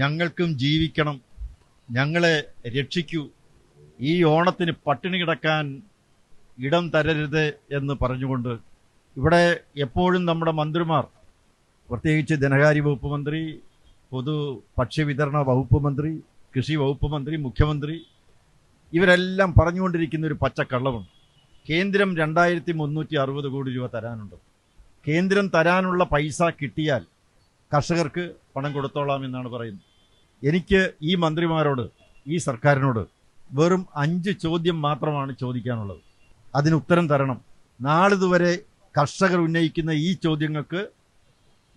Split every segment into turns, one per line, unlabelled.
ഞങ്ങൾക്കും ജീവിക്കണം. ഞങ്ങളെ രക്ഷിക്കൂ. ഈ ഓണത്തിന് പട്ടിണി കിടക്കാൻ ഇടം തരരുത് എന്ന് പറഞ്ഞുകൊണ്ട് ഇവിടെ എപ്പോഴും നമ്മുടെ മന്ത്രിമാർ പ്രത്യേകിച്ച് ധനകാര്യ വകുപ്പ് മന്ത്രി പൊതു ഭക്ഷ്യവിതരണ വകുപ്പ് മന്ത്രി കൃഷി വകുപ്പ് മന്ത്രി മുഖ്യമന്ത്രി ഇവരെല്ലാം പറഞ്ഞുകൊണ്ടിരിക്കുന്ന ഒരു പച്ചക്കള്ളമുണ്ട്. കേന്ദ്രം രണ്ടായിരത്തി മുന്നൂറ്റി അറുപത് കോടി രൂപ തരാനുണ്ട്. കേന്ദ്രം തരാനുള്ള പൈസ കിട്ടിയാൽ കർഷകർക്ക് പണം കൊടുത്തോളാം എന്നാണ് പറയുന്നത്. എനിക്ക് ഈ മന്ത്രിമാരോട് ഈ സർക്കാരിനോട് വെറും അഞ്ച് ചോദ്യം മാത്രമാണ് ചോദിക്കാനുള്ളത്. അതിന് ഉത്തരം തരണം. നാളിതുവരെ കർഷകർ ഉന്നയിക്കുന്ന ഈ ചോദ്യങ്ങൾക്ക്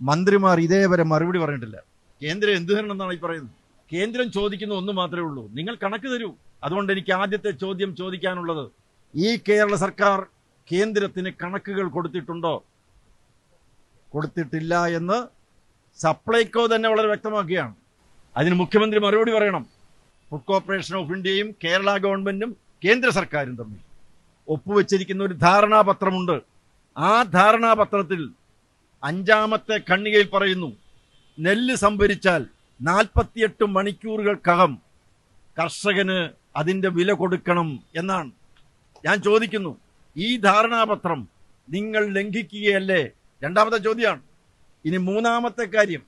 മന്ത്രിമാർ ഇതേവരെ മറുപടി പറഞ്ഞിട്ടില്ല. കേന്ദ്രം എന്ത് തരണമെന്നാണ് ഈ പറയുന്നത്? കേന്ദ്രം ചോദിക്കുന്ന ഒന്ന് മാത്രമേ ഉള്ളൂ. നിങ്ങൾ കണക്ക് തരൂ. അതുകൊണ്ട് എനിക്ക് ആദ്യത്തെ ചോദ്യം ചോദിക്കാനുള്ളത് ഈ കേരള സർക്കാർ കേന്ദ്രത്തിന് കണക്കുകൾ കൊടുത്തിട്ടുണ്ടോ? കൊടുത്തിട്ടില്ല എന്ന് സപ്ലൈകോ തന്നെ വളരെ വ്യക്തമാക്കുകയാണ് അതിന് മുഖ്യമന്ത്രി മറുപടി പറയണം. ഫുഡ് കോർപ്പറേഷൻ ഓഫ് ഇന്ത്യയും കേരള ഗവൺമെന്റും കേന്ദ്ര സർക്കാരും തമ്മിൽ. ഒപ്പുവെച്ചിരിക്കുന്ന ഒരു ധാരണാപത്രമുണ്ട്. ആ ധാരണാപത്രത്തിൽ അഞ്ചാമത്തെ ഖണ്ണികയിൽ പറയുന്നു നെല്ല് സംഭരിച്ചാൽ നാൽപ്പത്തിയെട്ട് മണിക്കൂറുകൾക്കകം കർഷകന് അതിന്റെ വില കൊടുക്കണം എന്നാണ്. ഞാൻ ചോദിക്കുന്നു ഈ ധാരണാപത്രം നിങ്ങൾ ലംഘിക്കുകയല്ലേ? രണ്ടാമത്തെ ചോദ്യമാണ്. ഇനി മൂന്നാമത്തെ കാര്യം.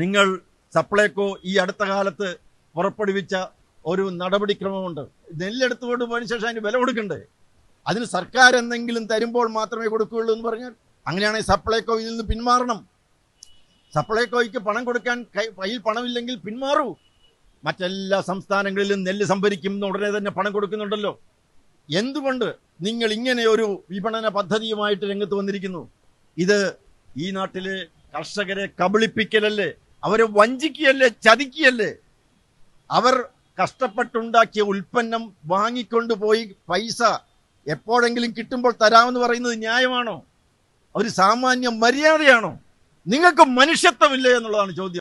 നിങ്ങൾ സപ്ലൈകോ ഈ അടുത്ത കാലത്ത് പുറപ്പെടുവിച്ച ഒരു നടപടിക്രമമുണ്ട്. നെല്ലെടുത്തുകൊണ്ട് പോയതിനു ശേഷം അതിന് വില കൊടുക്കണ്ടേ? അതിന് സർക്കാർ എന്തെങ്കിലും തരുമ്പോൾ മാത്രമേ കൊടുക്കുകയുള്ളൂ എന്ന് പറഞ്ഞാൽ അങ്ങനെയാണെങ്കിൽ സപ്ലൈകോ ഇതിൽ നിന്ന് പിന്മാറണം. സപ്ലൈകോയ്ക്ക് പണം കൊടുക്കാൻ കയ്യിൽ പണമില്ലെങ്കിൽ പിന്മാറൂ. മറ്റെല്ലാ സംസ്ഥാനങ്ങളിലും നെല്ല് സംഭരിക്കും ഉടനെ തന്നെ പണം കൊടുക്കുന്നുണ്ടല്ലോ. എന്തുകൊണ്ട് നിങ്ങൾ ഇങ്ങനെ ഒരു വിപണന പദ്ധതിയുമായിട്ട് രംഗത്ത് വന്നിരിക്കുന്നു? ഇത് ഈ നാട്ടിലെ കർഷകരെ കബളിപ്പിക്കലല്ലേ? അവരെ വഞ്ചിക്കുകയല്ലേ? ചതിക്കുകയല്ലേ? അവർ കഷ്ടപ്പെട്ടുണ്ടാക്കിയ ഉൽപ്പന്നം വാങ്ങിക്കൊണ്ട് പോയി പൈസ എപ്പോഴെങ്കിലും കിട്ടുമ്പോൾ തരാമെന്ന് പറയുന്നത് ന്യായമാണോ? ഒരു സാമാന്യ മര്യാദയാണോ? നിങ്ങൾക്ക് മനുഷ്യത്വമില്ലേ എന്നുള്ളതാണ് ചോദ്യം.